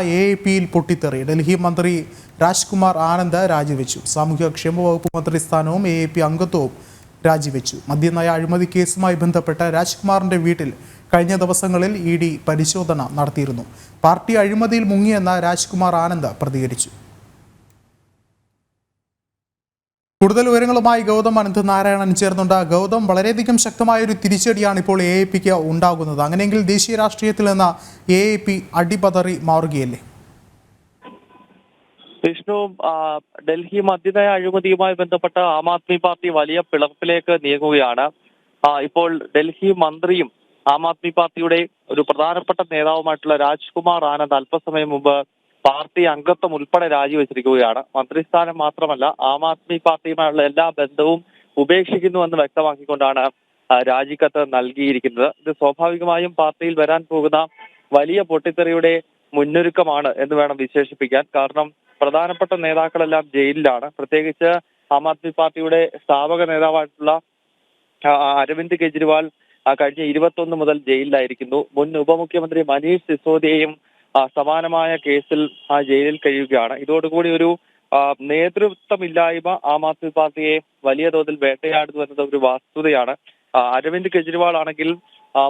A പിയിൽ പൊട്ടിത്തെറി. ഡൽഹി മന്ത്രി രാജ്കുമാർ ആനന്ദ് രാജിവെച്ചു. സാമൂഹ്യക്ഷേമ വകുപ്പ് മന്ത്രി സ്ഥാനവും എ എ പി അംഗത്വവും രാജിവെച്ചു. മദ്യനയ അഴിമതി കേസുമായി ബന്ധപ്പെട്ട് രാജ്കുമാറിന്റെ വീട്ടിൽ കഴിഞ്ഞ ദിവസങ്ങളിൽ ഇ ഡി പരിശോധന നടത്തിയിരുന്നു. പാർട്ടി അഴിമതിയിൽ മുങ്ങിയെന്ന് രാജ്കുമാർ ആനന്ദ് പ്രതികരിച്ചു. കൂടുതൽ വിവരങ്ങളുമായി ഗൗതം അനന്ത് നാരായണൻ ചേർന്നുണ്ട്. ഗൗതം വളരെയധികം ശക്തമായ ഒരു തിരിച്ചടിയാണ് ഇപ്പോൾ എ പിക്ക് ഉണ്ടാകുന്നത്. അങ്ങനെയെങ്കിൽ ദേശീയ രാഷ്ട്രീയത്തിൽ നിന്ന് എ എ പി അടിപതറി മാറുകയല്ലേ? വിഷ്ണു ഡൽഹി മദ്യനയ അഴിമതിയുമായി ബന്ധപ്പെട്ട ആം ആദ്മി പാർട്ടി വലിയ പിളർപ്പിലേക്ക് നീങ്ങുകയാണ്. ഇപ്പോൾ ഡൽഹി മന്ത്രിയും ആം ആദ്മി പാർട്ടിയുടെ ഒരു പ്രധാനപ്പെട്ട നേതാവുമായിട്ടുള്ള രാജ്കുമാർ ആനന്ദ് അല്പസമയം മുമ്പ് പാർട്ടി അംഗത്വം ഉൾപ്പെടെ രാജിവെച്ചിരിക്കുകയാണ്. മന്ത്രിസ്ഥാനം മാത്രമല്ല ആം ആദ്മി പാർട്ടിയുമായുള്ള എല്ലാ ബന്ധവും ഉപേക്ഷിക്കുന്നുവെന്ന് വ്യക്തമാക്കിക്കൊണ്ടാണ് രാജിക്കത്ത് നൽകിയിരിക്കുന്നത്. ഇത് സ്വാഭാവികമായും പാർട്ടിയിൽ വരാൻ പോകുന്ന വലിയ പൊട്ടിത്തെറിയുടെ മുന്നൊരുക്കമാണ് എന്ന് വേണം വിശേഷിപ്പിക്കാൻ. കാരണം പ്രധാനപ്പെട്ട നേതാക്കളെല്ലാം ജയിലിലാണ്. പ്രത്യേകിച്ച് ആം ആദ്മി പാർട്ടിയുടെ സ്ഥാപക നേതാവായിട്ടുള്ള അരവിന്ദ് കെജ്രിവാൾ കഴിഞ്ഞ ഇരുപത്തൊന്ന് മുതൽ ജയിലിലായിരിക്കുന്നു. മുൻ ഉപമുഖ്യമന്ത്രി മനീഷ് സിസോദിയയും സമാനമായ കേസിൽ ആ ജയിലിൽ കഴിയുകയാണ്. ഇതോടുകൂടി ഒരു നേതൃത്വമില്ലായ്മ ആം ആദ്മി പാർട്ടിയെ വലിയ തോതിൽ വേട്ടയാടുന്നു എന്നത് ഒരു വസ്തുതയാണ്. അരവിന്ദ് കെജ്രിവാൾ ആണെങ്കിൽ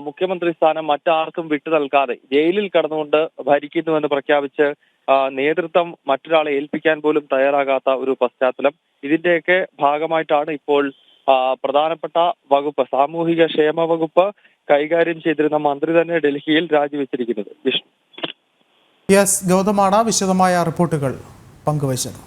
മുഖ്യമന്ത്രി സ്ഥാനം മറ്റാർക്കും വിട്ടു നൽകാതെ ജയിലിൽ കടന്നുകൊണ്ട് ഭരിക്കുന്നുവെന്ന് പ്രഖ്യാപിച്ച് നേതൃത്വം മറ്റൊരാളെ ഏൽപ്പിക്കാൻ പോലും തയ്യാറാകാത്ത ഒരു പശ്ചാത്തലം. ഇതിന്റെയൊക്കെ ഭാഗമായിട്ടാണ് ഇപ്പോൾ പ്രധാനപ്പെട്ട വകുപ്പ് സാമൂഹിക ക്ഷേമ വകുപ്പ് കൈകാര്യം ചെയ്തിരുന്ന മന്ത്രി തന്നെ ഡൽഹിയിൽ രാജിവെച്ചിരിക്കുന്നത്. വിഷ്ണു. യെസ് ഗൗതമാണ് വിശദമായ റിപ്പോർട്ടുകൾ പങ്കുവച്ചത്